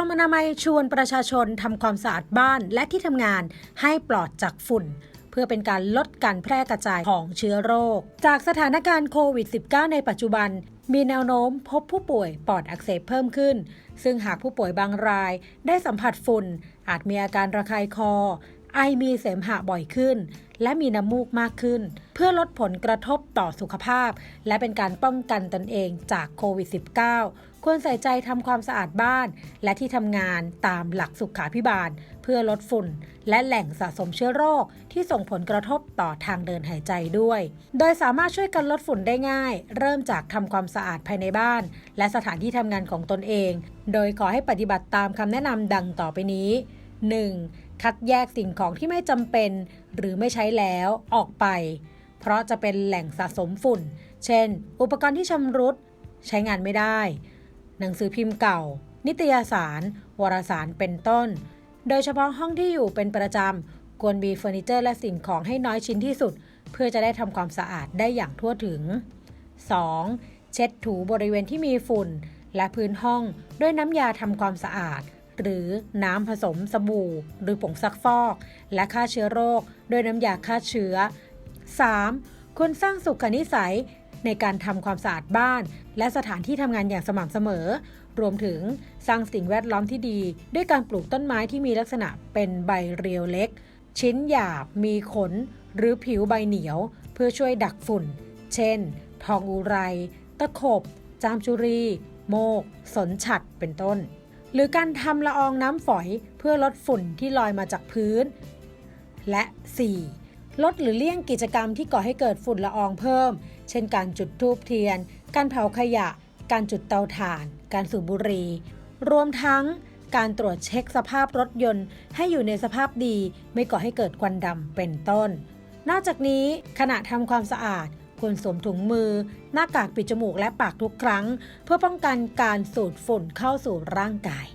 รมอนามัยชวนประชาชนทำความสะอาดบ้านและที่ทำงานให้ปลอดจากฝุ่น เพื่อเป็นการลดการแพร่กระจายของเชื้อโรค จากสถานการณ์โควิด -19 ในปัจจุบัน มีแนวโน้มพบผู้ป่วยปอดอักเสบเพิ่มขึ้น ซึ่งหากผู้ป่วยบางรายได้สัมผัสฝุ่น อาจมีอาการระคายคอ ไอมีเสมหะบ่อยขึ้น และมีน้ำมูกมากขึ้น เพื่อลดผลกระทบต่อสุขภาพ และเป็นการป้องกันตนเองจากโควิด -19 ควรใส่ใจทำความสะอาดบ้าน และที่ทำงานตามหลักสุขาพิบาล เพื่อลดฝุ่น และแหล่งสะสมเชื้อโรคที่ส่งผลกระทบต่อทางเดินหายใจด้วย โดยสามารถช่วยกันลดฝุ่นได้ง่าย เริ่มจากทำความสะอาดภายในบ้าน และสถานที่ทำงานของตนเอง โดยขอให้ปฏิบัติตามคำแนะนำดังต่อไปนี้ 1. คัดแยกสิ่งของที่ไม่จำเป็น หรือไม่ใช้แล้วออกไป เพราะจะเป็นแหล่งสะสมฝุ่น เช่น อุปกรณ์ที่ชำรุด ใช้งานไม่ได้ หนังสือพิมพ์เก่า นิตยสาร วารสารเป็นต้น โดยเฉพาะห้องที่อยู่เป็นประจำควรมีเฟอร์นิเจอร์และสิ่งของให้น้อยชิ้นที่สุด เพื่อจะได้ทำความสะอาดได้อย่างทั่วถึง 2. เช็ดถูบริเวณที่มีฝุ่น และพื้นห้องด้วยน้ำยาทำความสะอาด หรือน้ำผสมสบู่ หรือผงซักฟอก และฆ่าเชื้อโรคด้วยน้ำยาฆ่าเชื้อ 3. ควรสร้างสุขนิสัยในการทำความสะอาดบ้าน และสถานที่ทำงานอย่างสม่ำเสมอ รวมถึงสร้างสิ่งแวดล้อมที่ดี ด้วยการปลูกต้นไม้ที่มีลักษณะเป็นใบเรียวเล็ก ชิ้นหยาบ มีขน หรือผิวใบเหนียว เพื่อช่วยดักฝุ่น เช่น ทองอุไร ตะขบ จามจุรี โมก สนฉัดเป็นต้น หรือการทำละอองน้ำฝอยเพื่อลดฝุ่นที่ลอยมาจากพื้น และ 4. ลดหรือเลี่ยงกิจกรรมที่ก่อให้เกิดฝุ่นละอองเพิ่ม เช่น การจุดธูปเทียน การเผาขยะ การจุดเตาถ่าน การสูบบุหรี่ รวมทั้งการตรวจเช็คสภาพรถยนต์ ให้อยู่ในสภาพดีไม่ก่อให้เกิดควันดำเป็นต้น นอกจากนี้ขณะทำความสะอาด ควรสวมถุงมือ หน้ากากปิดจมูกและปากทุกครั้ง เพื่อป้องกันการสูดฝุ่นเข้าสู่ร่างกาย